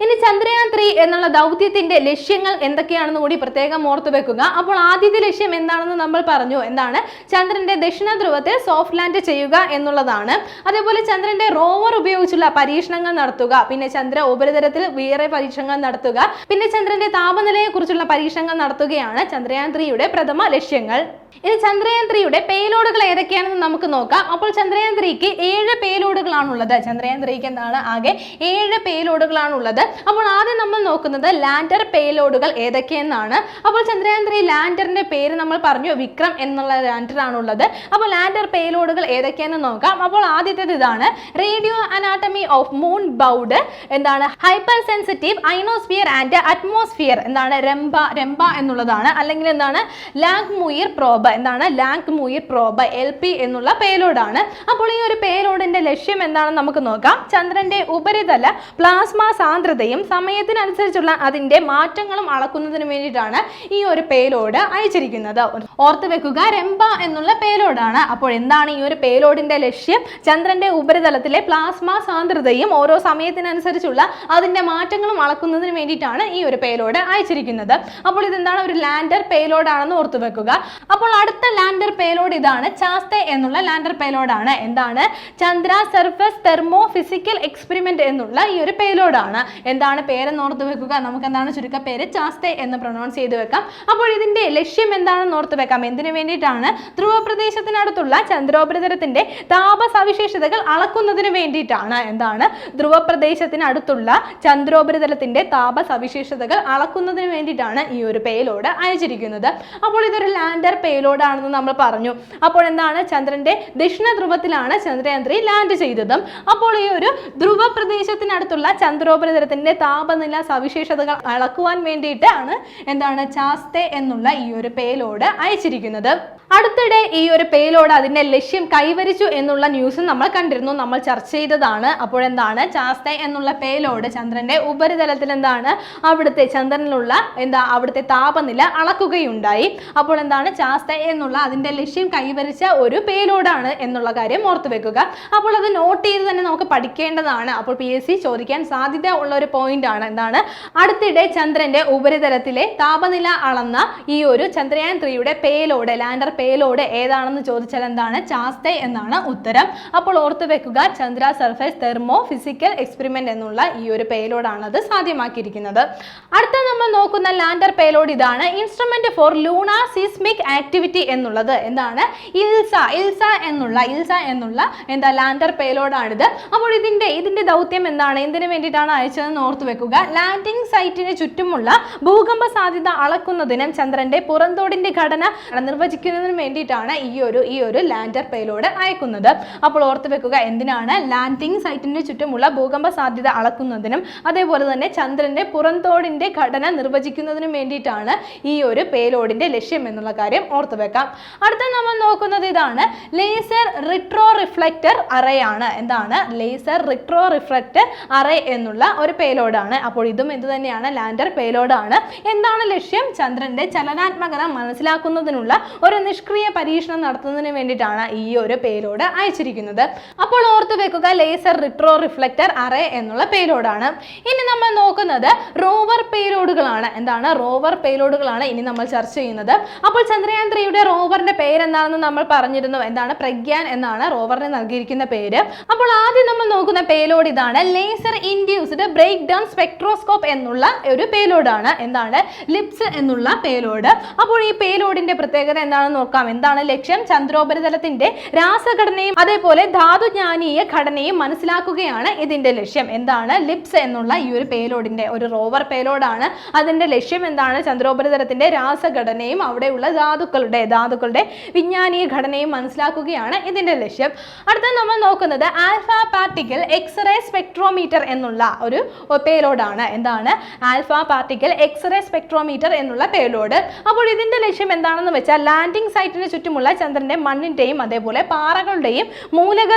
ഇനി ചന്ദ്രയാൻ ത്രീ എന്നുള്ള ദൗത്യത്തിന്റെ ലക്ഷ്യങ്ങൾ എന്തൊക്കെയാണെന്ന് കൂടി പ്രത്യേകം ഓർത്തു വെക്കുക. അപ്പോൾ ആദ്യത്തെ ലക്ഷ്യം എന്താണെന്ന് നമ്മൾ പറഞ്ഞു. എന്താണ്? ചന്ദ്രന്റെ ദക്ഷിണ ധ്രുവത്തിൽ സോഫ്റ്റ് ലാൻഡ് ചെയ്യുക എന്നുള്ളതാണ്. അതേപോലെ ചന്ദ്രന്റെ റോവർ ഉപയോഗിച്ചുള്ള പരീക്ഷണങ്ങൾ നടത്തുക. പിന്നെ ചന്ദ്ര ഉപരിതലത്തിൽ വേറെ പരീക്ഷണങ്ങൾ നടത്തുക. പിന്നെ ചന്ദ്രന്റെ താപനിലയെ കുറിച്ചുള്ള പരീക്ഷണങ്ങൾ നടത്തുകയാണ് ചന്ദ്രയാൻ ത്രീയുടെ പ്രഥമ ലക്ഷ്യങ്ങൾ. ഇനി ചന്ദ്രയാൻ ത്രീയുടെ പേലോഡുകൾ ഏതൊക്കെയാണെന്ന് നമുക്ക് നോക്കാം. അപ്പോൾ ചന്ദ്രയാൻ ത്രീക്ക് ഏഴ് പേലോഡുകളാണുള്ളത് ചന്ദ്രയാൻ ത്രീക്ക് എന്താണ്? ആകെ ഏഴ് പേലോഡുകളാണുള്ളത് അപ്പോൾ ആദ്യം നമ്മൾ നോക്കുന്നത് ലാൻഡർ പേലോഡുകൾ ഏതൊക്കെയെന്നാണ്. അപ്പോൾ ചന്ദ്രയാൻ ത്രീ ലാൻഡറിന്റെ പേര് നമ്മൾ പറഞ്ഞു വിക്രം എന്നുള്ള ലാൻഡർ ആണുള്ളത് അപ്പോൾ ലാൻഡർ പേലോഡുകൾ ഏതൊക്കെയെന്ന് നോക്കാം. അപ്പോൾ ആദ്യത്തേത് ഇതാണ് radio anatomy of moon bound എന്താണ് hyper sensitive ionosphere and atmosphere എന്താണ് രംബ രംബ എന്നുള്ളതാണ്. അല്ലെങ്കിൽ എന്താണ് ലാങ് മുയിർ പ്രോബ് എന്താണ് Langmuir probe L P എന്നുള്ള പേലോഡാണ്. അപ്പോൾ ഈ ഒരു പേലോഡിന്റെ ലക്ഷ്യം എന്താണെന്ന് നമുക്ക് നോക്കാം. ചന്ദ്രന്റെ ഉപരിതല പ്ലാസ്മ സാന്ദ്രതയും സമയത്തിനനുസരിച്ചുള്ള അതിന്റെ മാറ്റങ്ങളും അളക്കുന്നതിന് വേണ്ടിയിട്ടാണ് ഈ ഒരു പേലോഡ് അയച്ചിരിക്കുന്നത്. ഓർത്ത് വെക്കുക രംബ എന്നുള്ള പേലോഡാണ്. അപ്പോൾ എന്താണ് ഈ ഒരു പേലോഡിന്റെ ലക്ഷ്യം? ചന്ദ്രന്റെ ഉപരിതലത്തിലെ പ്ലാസ്മ സാന്ദ്രതയും ഓരോ സമയത്തിനനുസരിച്ചുള്ള അതിന്റെ മാറ്റങ്ങളും അളക്കുന്നതിന് വേണ്ടിയിട്ടാണ് ഈ ഒരു പേലോഡ് അയച്ചിരിക്കുന്നത്. അപ്പോൾ ഇതെന്താണ് ഒരു ലാൻഡർ പേലോഡ് ആണെന്ന് ഓർത്തു വെക്കുക. അപ്പോൾ അടുത്ത ലാൻഡർ പേലോഡ് ഇതാണ് ചാസ്തെ എന്നുള്ള ലാൻഡർ പേലോഡാണ്. എന്താണ്? Chandra surface thermo physical experiment എന്നുള്ള ഈ ഒരു പേലോഡാണ്. എന്താണ് പേരെന്ന് ഓർത്ത് വെക്കുക. നമുക്ക് എന്താണ് ചുരുക്ക പേര്? ചാസ്തെ എന്ന് പ്രൊനൗൺസ് ചെയ്ത് വെക്കാം. അപ്പോൾ ഇതിന്റെ ലക്ഷ്യം എന്താണെന്ന് ഓർത്ത് വെക്കാം. എന്തിനു വേണ്ടിയിട്ടാണ്? ധ്രുവ പ്രദേശത്തിനടുത്തുള്ള ചന്ദ്രോപരിതലത്തിന്റെ താപ സവിശേഷതകൾ അളക്കുന്നതിന് വേണ്ടിയിട്ടാണ്. എന്താണ്? ധ്രുവ പ്രദേശത്തിനടുത്തുള്ള ചന്ദ്രോപരിതലത്തിന്റെ താപ സവിശേഷതകൾ അളക്കുന്നതിന് വേണ്ടിയിട്ടാണ് ഈ ഒരു പേലോഡ് അയച്ചിരിക്കുന്നത്. അപ്പോൾ ഇതൊരു ലാൻഡർ പേലോഡ് ആണെന്ന് നമ്മൾ പറഞ്ഞു. അപ്പോൾ എന്താണ്? ചന്ദ്രന്റെ ദക്ഷിണ ധ്രുവത്തിലാണ് ചന്ദ്രയാൻ ലാൻഡ് ചെയ്തതും. അപ്പോൾ ഈ ഒരു ധ്രുവ പ്രദേശത്തിനടുത്തുള്ള ചന്ദ്രോപരിതലത്തിന്റെ താപനില സവിശേഷതകൾ അളക്കുവാൻ വേണ്ടിയിട്ടാണ് എന്താണ് ചാസ്തെ എന്നുള്ള ഈ ഒരു പേലോട് അയച്ചിരിക്കുന്നത്. അടുത്തിടെ ഈ ഒരു പേലോട് അതിന്റെ ലക്ഷ്യം കൈവരിച്ചു എന്നുള്ള ന്യൂസ് നമ്മൾ കണ്ടിരുന്നു. നമ്മൾ ചർച്ച ചെയ്തതാണ് അപ്പോൾ എന്താണ് ചാസ്തെ എന്നുള്ള പേലോട് ചന്ദ്രന്റെ ഉപരിതലത്തിൽ എന്താണ് അവിടുത്തെ ചന്ദ്രനിലുള്ള എന്താ അവിടുത്തെ താപനില അളക്കുകയുണ്ടായി. അപ്പോൾ എന്താണ് ചാസ്തെ എന്നുള്ള അതിന്റെ ലക്ഷ്യം കൈവരിച്ച ഒരു പേലോടാണ് എന്നുള്ള കാര്യം ഓർത്തു വെക്കുക അപ്പോൾ അത് നോട്ട് ചെയ്ത് തന്നെ നമുക്ക് പഠിക്കേണ്ടതാണ്. അപ്പോൾ പി എസ് സി ചോദിക്കാൻ സാധ്യത ഉള്ള ഒരു പോയിന്റ് ആണ്. എന്താണ്? അടുത്തിടെ ചന്ദ്രന്റെ ഉപരിതലത്തിലെ താപനില അളന്ന ഈ ഒരു ചന്ദ്രയാൻ ത്രീയുടെ പേലോഡ് ലാൻഡർ പേലോഡ് ഏതാണെന്ന് ചോദിച്ചാൽ എന്താണ്? ചാസ്തെ എന്നാണ് ഉത്തരം. അപ്പോൾ ഓർത്തു വെക്കുക Chandra surface thermo physical experiment എന്നുള്ള ഈ ഒരു പേലോഡാണ് അത് സാധ്യമാക്കിയിരിക്കുന്നത്. അടുത്ത നമ്മൾ നോക്കുന്ന ലാൻഡർ പേലോഡ് ഇതാണ്. Instrument for lunar seismic activity എന്നുള്ളത്. എന്താണ്? ഇൽസ ഇൽസ എന്നുള്ള ഇൽസ എന്നുള്ള എന്താ ലാൻഡർ പേലോഡാണിത് അപ്പോൾ ഇതിന്റെ ഇതിന്റെ ദൗത്യം എന്താണ്? എന്തിനു വേണ്ടിയിട്ടാണ് അയച്ചതെന്ന് ഓർത്തു വെക്കുക. ലാൻഡിംഗ് സൈറ്റിന് ചുറ്റുമുള്ള ഭൂകമ്പ സാധ്യത അളക്കുന്നതിനും ചന്ദ്രന്റെ പുറന്തോടിന്റെ ഘടന നിർവചിക്കുന്നതിനും വേണ്ടിയിട്ടാണ് ഈ ഒരു ഈ ഒരു ലാൻഡർ പേലോഡ് അയക്കുന്നത്. അപ്പോൾ ഓർത്തു വെക്കുക എന്തിനാണ് ലാൻഡിംഗ് സൈറ്റിന് ചുറ്റുമുള്ള ഭൂകമ്പ സാധ്യത അളക്കുന്നതിനും അതേപോലെ തന്നെ ചന്ദ്രന്റെ പുറന്തോടിന്റെ ഘടന നിർവചിക്കുന്നതിനും വേണ്ടിയിട്ടാണ് ഈ ഒരു പേലോഡിന്റെ ലക്ഷ്യം എന്നുള്ള കാര്യം ഓർത്തു വെക്കാം. അടുത്ത നമ്മൾ നോക്കുന്നത് ഇതാണ് ലേസർ റിട്രോ റിഫ്ലക്റ്റർ ആണ് എന്താണ്? ലേസർ റിട്രോ റിഫ്ലക്റ്റർ അറേ എന്നുള്ള ഒരു പേലോഡാണ് അപ്പോൾ ഇതും എന്ത് തന്നെയാണ്. ലാൻഡർ പേലോഡ് ആണ്. എന്താണ് ലക്ഷ്യം? ചന്ദ്രന്റെ ചലനാത്മകത മനസ്സിലാക്കുന്നതിനുള്ള ഒരു നിഷ്ക്രിയ പരീക്ഷണം നടത്തുന്നതിന് വേണ്ടിയിട്ടാണ് ഈ ഒരു പേലോഡ് അയച്ചിരിക്കുന്നത്. അപ്പോൾ ഓർത്തു വെക്കുക ലേസർ റിട്രോ റിഫ്ലക്റ്റർ അറേ എന്നുള്ള പേലോഡാണ് ഇനി നമ്മൾ നോക്കുന്നത് റോവർ പേലോഡുകളാണ് എന്താണ്? റോവർ പേലോഡുകളാണ് ഇനി നമ്മൾ ചർച്ച ചെയ്യുന്നത്. അപ്പോൾ ചന്ദ്രയാൻ ത്രീയുടെ റോവറിന്റെ പേരെന്താണെന്ന് നമ്മൾ പറഞ്ഞിരുന്നു. എന്താണ്? പ്രഗ്യാൻ എന്നാണ് റോവറിന് നൽകിയിരിക്കുന്ന പേര്. അപ്പോൾ ആദ്യം നമ്മൾ നോക്കുന്ന പേലോഡ് ഇതാണ്. Laser induced break down spectroscope എന്നുള്ള ഒരു പേലോഡാണ്. എന്താണ്? ലിപ്സ് എന്നുള്ള പേലോഡ്. അപ്പോൾ ഈ പേലോഡിന്റെ പ്രത്യേകത എന്താണെന്ന് നോക്കാം. എന്താണ് ലക്ഷ്യം? ചന്ദ്രോപരിതലത്തിന്റെ രാസഘടനയും അതേപോലെ ധാതുജ്ഞാനീയ ഘടനയും മനസ്സിലാക്കുകയാണ് ഇതിന്റെ ലക്ഷ്യം. എന്താണ്? ലിപ്സ് എന്നുള്ള ഈ ഒരു പേലോഡിന്റെ ഒരു റോവർ പേലോഡാണ്. അതിന്റെ ലക്ഷ്യം എന്താണ്? ചന്ദ്രോപരിതലത്തിന്റെ രാസഘടനയും അവിടെയുള്ള ധാതുക്കളുടെ ധാതുക്കളുടെ വിജ്ഞാനീയ ഘടനയും മനസ്സിലാക്കുകയാണ് ഇതിന്റെ ലക്ഷ്യം. അടുത്ത നമ്മൾ നോക്കുന്നത് ആൽഫ പാർട്ടിക്കൽ എക്സ്റേ സ്പെക്ട്രോമീറ്റർ എന്നുള്ള ഒരു പേലോഡാണ് എന്താണ്? ആൽഫ പാർട്ടിക്കൽ എക്സ്റേ സ്പെക്ട്രോമീറ്റർ എന്നുള്ള പേലോഡ് അപ്പോൾ ഇതിന്റെ ലക്ഷ്യം എന്താണെന്ന് വെച്ചാൽ ലാൻഡിംഗ് സൈറ്റിന് ചുറ്റുമുള്ള ചന്ദ്രന്റെ മണ്ണിന്റെയും അതേപോലെ പാറകളുടെയും മൂലക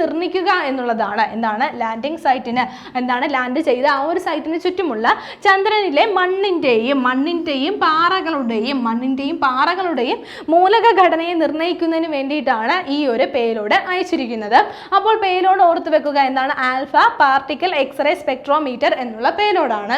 നിർമ്മിക്കുക എന്നുള്ളതാണ്. എന്താണ്? ലാൻഡിംഗ് സൈറ്റിന് എന്താണ്? ലാൻഡ് ചെയ്ത ആ ഒരു സൈറ്റിന് ചുറ്റുമുള്ള ചന്ദ്രനിലെ മണ്ണിന്റെയും മണ്ണിന്റെയും പാറകളുടെയും മണ്ണിന്റെയും പാറകളുടെയും മൂലക ഘടനയെ നിർണയിക്കുന്നതിന് വേണ്ടിയിട്ടാണ് ഈ ഒരു പേലോഡ് അയച്ചിരിക്കുന്നത്. അപ്പോൾ പേലോഡ് ഓർത്ത് വെക്കുക എന്താണ്? ആൽഫ പാർട്ടിക്കൽ എക്സ്റേ സ്പെക്ട്രോമീറ്റർ എന്നുള്ള പേലോഡാണ്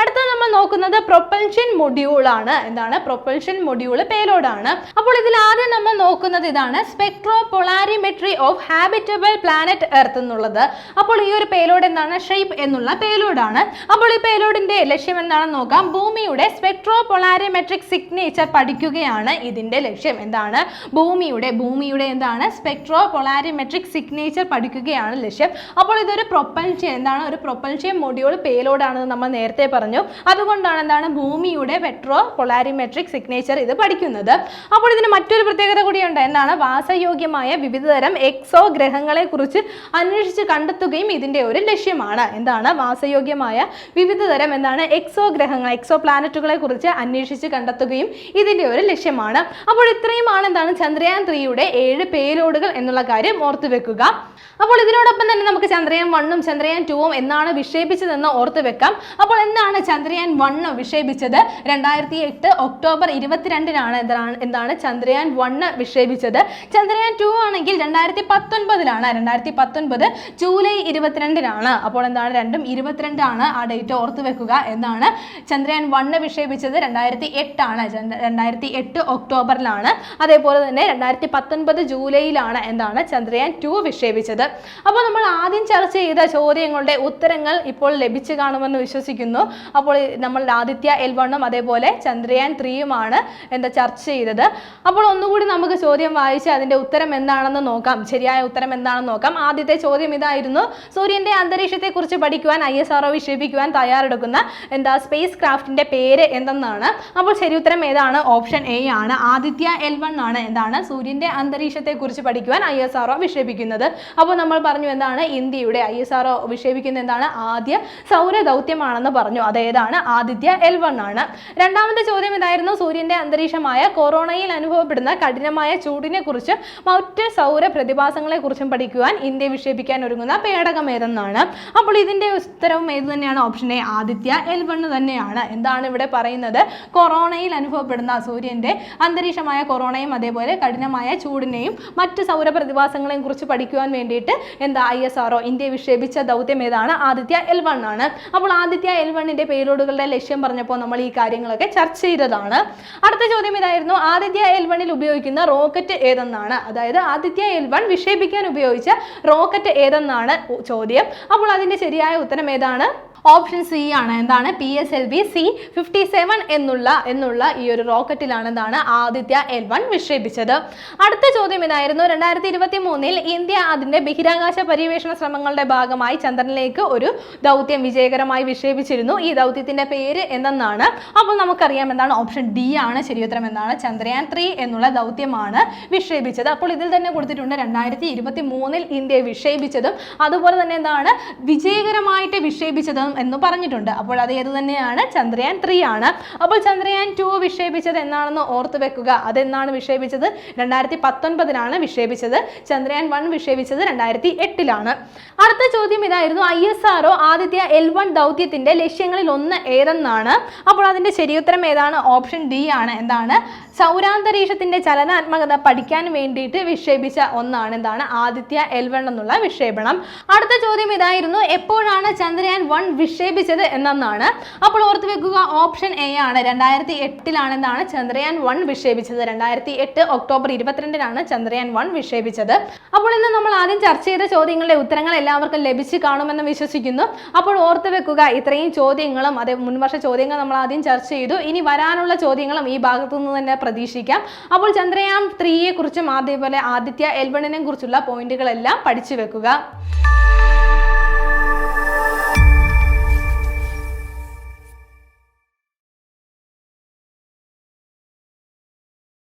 അടുത്ത നമ്മൾ നോക്കുന്നത് പ്രൊപ്പൽഷൻ മൊഡ്യൂൾ ആണ്. എന്താണ്? പ്രൊപ്പൽഷൻ മൊഡ്യൂൾ പേലോഡാണ് അപ്പോൾ ഇതിൽ ആദ്യം നമ്മൾ നോക്കുന്നത് ഇതാണ് spectropolarimetry of habitable planet Earth എന്നുള്ളത്. അപ്പോൾ ഈ ഒരു പേലോഡ് എന്താണ്? ഷെയ്പ്പ് എന്നുള്ള പേലോഡാണ്. അപ്പോൾ ഈ പേലോഡിന്റെ ലക്ഷ്യം എന്താണെന്ന് നോക്കാം? ഭൂമിയുടെ സ്പെക്ട്രോ പൊളാരിമെട്രിക് സിഗ്നേച്ചർ പഠിക്കുകയാണ് ഇതിന്റെ ലക്ഷ്യം. എന്താണ്? ഭൂമിയുടെ ഭൂമിയുടെ എന്താണ്? സ്പെക്ട്രോ പൊളാരിമെട്രിക് സിഗ്നേച്ചർ പഠിക്കുകയാണ് ലക്ഷ്യം. അപ്പോൾ ഇതൊരു പ്രൊപ്പൽഷൻ എന്താണ്? ഒരു പ്രൊപ്പൽഷൻ മൊഡ്യൂൾ പേലോഡാണെന്ന് നമ്മൾ നേരത്തെ പറഞ്ഞു. അതുകൊണ്ടാണ് എന്താണ് ഭൂമിയുടെ പെട്രോ പൊളാരിമെട്രിക് സിഗ്നേച്ചർ ഇത് പഠിക്കുന്നത്. അപ്പോൾ ഇതിന് മറ്റൊരു പ്രത്യേകത കൂടിയുണ്ട്. എന്താണ്? വാസയോഗ്യമായ വിവിധതരം എക്സോ ഗ്രഹങ്ങളെ കുറിച്ച് അന്വേഷിച്ച് കണ്ടെത്തുകയും ഇതിന്റെ ഒരു ലക്ഷ്യമാണ്. എന്താണ്? വാസയോഗ്യമായ വിവിധതരം എന്താണ്? എക്സോ ഗ്രഹങ്ങൾ എക്സോ പ്ലാനറ്റുകളെ കുറിച്ച് അന്വേഷിച്ച് കണ്ടെത്തുകയും ഇതിന്റെ ഒരു ലക്ഷ്യമാണ്. അപ്പോൾ ഇത്രയുമാണ് എന്താണ്? ചന്ദ്രയാൻ ത്രീയുടെ ഏഴ് പേലോഡുകൾ എന്നുള്ള കാര്യം ഓർത്തു വെക്കുക. അപ്പോൾ ഇതിനോടൊപ്പം തന്നെ നമുക്ക് ചന്ദ്രയാൻ വണ്ണും ചന്ദ്രയാൻ ടൂവും എന്നാണ് വിക്ഷേപിച്ചതെന്ന് ഓർത്ത് വെക്കാം. അപ്പോൾ എന്താണ് ചന്ദ്രയാൻ വണ്ണ് വിക്ഷേപിച്ചത്? രണ്ടായിരത്തി എട്ട് ഒക്ടോബർ ഇരുപത്തിരണ്ടിനാണ് എന്താണ് എന്താണ് ചന്ദ്രയാൻ വണ്ണ് വിക്ഷേപിച്ചത്. ചന്ദ്രയാൻ ടു ആണെങ്കിൽ രണ്ടായിരത്തി പത്തൊൻപതിലാണ് രണ്ടായിരത്തി പത്തൊൻപത് ജൂലൈ ഇരുപത്തിരണ്ടിനാണ്. അപ്പോൾ എന്താണ്? രണ്ടും ഇരുപത്തിരണ്ടാണ് ആ ഡേറ്റ് ഓർത്ത് വെക്കുക. എന്നാണ് ചന്ദ്രയാൻ വണ്ണ് വിക്ഷേപിച്ചത് രണ്ടായിരത്തി എട്ടാണ് രണ്ടായിരത്തി എട്ട് ഒക്ടോബറിലാണ്. അതേപോലെ തന്നെ രണ്ടായിരത്തി പത്തൊൻപത് ജൂലൈയിലാണ് എന്താണ്? ചന്ദ്രയാൻ ടു വിക്ഷേപിച്ചത്. അപ്പോൾ നമ്മൾ ആദ്യം ചർച്ച ചെയ്ത ചോദ്യങ്ങളുടെ ഉത്തരങ്ങൾ ഇപ്പോൾ ലഭിച്ചു കാണുമെന്ന് വിശ്വസിക്കുന്നു. അപ്പോൾ നമ്മൾ ആദിത്യ എൽ വണ്ണും അതേപോലെ ചന്ദ്രയാൻ ത്രീയുമാണ് എന്താ ചർച്ച ചെയ്തത്. അപ്പോൾ ഒന്നുകൂടി നമുക്ക് ചോദ്യം വായിച്ച് അതിന്റെ ഉത്തരം എന്താണെന്ന് നോക്കാം. ശരിയായ ഉത്തരം എന്താണെന്ന് നോക്കാം. ആദ്യത്തെ ചോദ്യം ഇതായിരുന്നു. സൂര്യന്റെ അന്തരീക്ഷത്തെക്കുറിച്ച് പഠിക്കുവാൻ ഐ എസ് ആർഒ വിക്ഷേപിക്കുവാൻ തയ്യാറെടുക്കുന്ന എന്താ സ്പേസ് ക്രാഫ്റ്റിന്റെ പേര് എന്തെന്നാണ്. അപ്പോൾ ശരി ഉത്തരം ഏതാണ്? ഓപ്ഷൻ എ ആണ്. ആദിത്യ എൽ വൺ ആണ് എന്താണ് സൂര്യന്റെ അന്തരീക്ഷത്തെക്കുറിച്ച് പഠിക്കുവാൻ ഐ എസ് ആർഒ വിക്ഷേപിക്കുന്നത്. അപ്പോൾ നമ്മൾ പറഞ്ഞു എന്താണ്? ഇന്ത്യയുടെ ഐ എസ് ആർഒ വിക്ഷേപിക്കുന്ന എന്താണ്? ആദ്യ സൗര ദൗത്യമാണെന്ന് പറഞ്ഞു. അതേതാണ് ആദിത്യ എൽ വൺ ആണ്. രണ്ടാമത്തെ ചോദ്യം ഇതായിരുന്നു. സൂര്യന്റെ അന്തരീക്ഷമായ കൊറോണയിൽ അനുഭവപ്പെടുന്ന കഠിനമായ ചൂടിനെ കുറിച്ചും മറ്റ് സൗര പ്രതിഭാസങ്ങളെ കുറിച്ചും പഠിക്കുവാൻ ഇന്ത്യ വിക്ഷേപിക്കാൻ ഒരുങ്ങുന്ന പേടകം ഏതെന്നാണ്? അപ്പോൾ ഇതിന്റെ ഉത്തരവും ഏത് തന്നെയാണ്? Option A Aditya L one തന്നെയാണ്. എന്താണ് ഇവിടെ പറയുന്നത്? കൊറോണയിൽ അനുഭവപ്പെടുന്ന സൂര്യന്റെ അന്തരീക്ഷമായ കൊറോണയും അതേപോലെ കഠിനമായ ചൂടിനെയും മറ്റ് സൗര പ്രതിഭാസങ്ങളെയും കുറിച്ച് പഠിക്കുവാൻ വേണ്ടിയിട്ട് എന്താ I S R O India വിക്ഷേപിച്ച ദൗത്യം ഏതാണ്? ആദിത്യ എൽ വൺ ആണ്. അപ്പോൾ ആദിത്യ എൽ വണ്ണിന്റെ പേലോഡുകളുടെ ലക്ഷ്യം പറഞ്ഞപ്പോൾ നമ്മൾ ഈ കാര്യങ്ങളൊക്കെ ചർച്ച ചെയ്തതാണ്. അടുത്ത ചോദ്യം ഇതായിരുന്നു. ആദിത്യ എൽ വണ്ണിൽ ഉപയോഗിക്കുന്ന റോക്കറ്റ് ഏതെന്നാണ്? അതായത് ആദിത്യ എൽ വൺ വിക്ഷേപിക്കാൻ ഉപയോഗിച്ച റോക്കറ്റ് ഏതെന്നാണ് ചോദ്യം. അപ്പോൾ അതിന്റെ ശരിയായ ഉത്തരം ഏതാണ്? ഓപ്ഷൻ സി ആണ്. എന്താണ്? P S L V C fifty seven എന്നുള്ള എന്നുള്ള ഈ ഒരു റോക്കറ്റിലാണ് എന്താണ് ആദിത്യ എൽ വൺ വിക്ഷേപിച്ചത്. അടുത്ത ചോദ്യം ഇതായിരുന്നു. രണ്ടായിരത്തി ഇരുപത്തി മൂന്നിൽ ഇന്ത്യ അതിന്റെ ബഹിരാകാശ പര്യവേഷണ ശ്രമങ്ങളുടെ ഭാഗമായി ചന്ദ്രനിലേക്ക് ഒരു ദൗത്യം വിജയകരമായി വിക്ഷേപിച്ചിരുന്നു. ഈ ദൗത്യത്തിന്റെ പേര് എന്തെന്നാണ്? അപ്പോൾ നമുക്കറിയാം എന്താണ് ഓപ്ഷൻ ഡി ആണ്. ശരിയുത്തരം എന്താണ്? ചന്ദ്രയാൻ ത്രീ എന്നുള്ള ദൗത്യമാണ് വിക്ഷേപിച്ചത്. അപ്പോൾ ഇതിൽ തന്നെ കൊടുത്തിട്ടുണ്ട് രണ്ടായിരത്തി ഇരുപത്തി മൂന്നിൽ ഇന്ത്യ വിക്ഷേപിച്ചതും അതുപോലെ തന്നെ എന്താണ് വിജയകരമായിട്ട് വിക്ഷേപിച്ചതും എന്ന് പറഞ്ഞിട്ടുണ്ട്. അപ്പോൾ അത് ഏത് തന്നെയാണ്? ചന്ദ്രയാൻ ത്രീ ആണ്. അപ്പോൾ ചന്ദ്രയാൻ ടു വിക്ഷേപിച്ചത് എന്നാണെന്ന് ഓർത്ത് വെക്കുക. അതെന്നാണ് വിക്ഷേപിച്ചത്? രണ്ടായിരത്തി പത്തൊൻപതിനാണ് വിക്ഷേപിച്ചത്. ചന്ദ്രയാൻ വൺ വിക്ഷേപിച്ചത് രണ്ടായിരത്തി എട്ടിലാണ് അടുത്ത ചോദ്യം ഇതായിരുന്നു. I S R O Aditya L one ദൗത്യത്തിന്റെ ലക്ഷ്യങ്ങളിൽ ഒന്ന് ഏതെന്നാണ്? അപ്പോൾ അതിന്റെ ശരിയുത്തരം ഏതാണ്? ഓപ്ഷൻ ഡി ആണ്. എന്താണ്? സൗരാന്തരീക്ഷത്തിന്റെ ചലനാത്മകത പഠിക്കാൻ വേണ്ടിയിട്ട് വിക്ഷേപിച്ച ഒന്നാണ്. എന്താണ്? ആദിത്യ എൽ വൺ എന്നുള്ള വിക്ഷേപണം. അടുത്ത ചോദ്യം ഇതായിരുന്നു. എപ്പോഴാണ് ചന്ദ്രയാൻ വൺ വിക്ഷേപിച്ചത് എന്നാണ് അപ്പോൾ ഓർത്ത് വെക്കുക ഓപ്ഷൻ എ ആണ്. രണ്ടായിരത്തി എട്ടിലാണ് എന്താണ് ചന്ദ്രയാൻ വൺ വിക്ഷേപിച്ചത്. രണ്ടായിരത്തി എട്ട് ഒക്ടോബർ ഇരുപത്തിരണ്ടിനാണ് ചന്ദ്രയാൻ വൺ വിക്ഷേപിച്ചത്. അപ്പോൾ ഇന്ന് നമ്മൾ ആദ്യം ചർച്ച ചെയ്ത ചോദ്യങ്ങളുടെ ഉത്തരങ്ങൾ എല്ലാവർക്കും ലഭിച്ചു കാണുമെന്ന് വിശ്വസിക്കുന്നു. അപ്പോൾ ഓർത്ത് വെക്കുക ഇത്രയും ചോദ്യങ്ങളും അതേ മുൻവർഷ ചോദ്യങ്ങൾ നമ്മൾ ആദ്യം ചർച്ച ചെയ്തു. ഇനി വരാനുള്ള ചോദ്യങ്ങളും ഈ ഭാഗത്തു നിന്ന് തന്നെ പ്രതീക്ഷിക്കാം. അപ്പോൾ ചന്ദ്രയാൻ ത്രീയെ കുറിച്ചും അതേപോലെ ആദിത്യ എൽവണിനെ കുറിച്ചുള്ള പോയിന്റുകളെല്ലാം പഠിച്ചു വെക്കുക.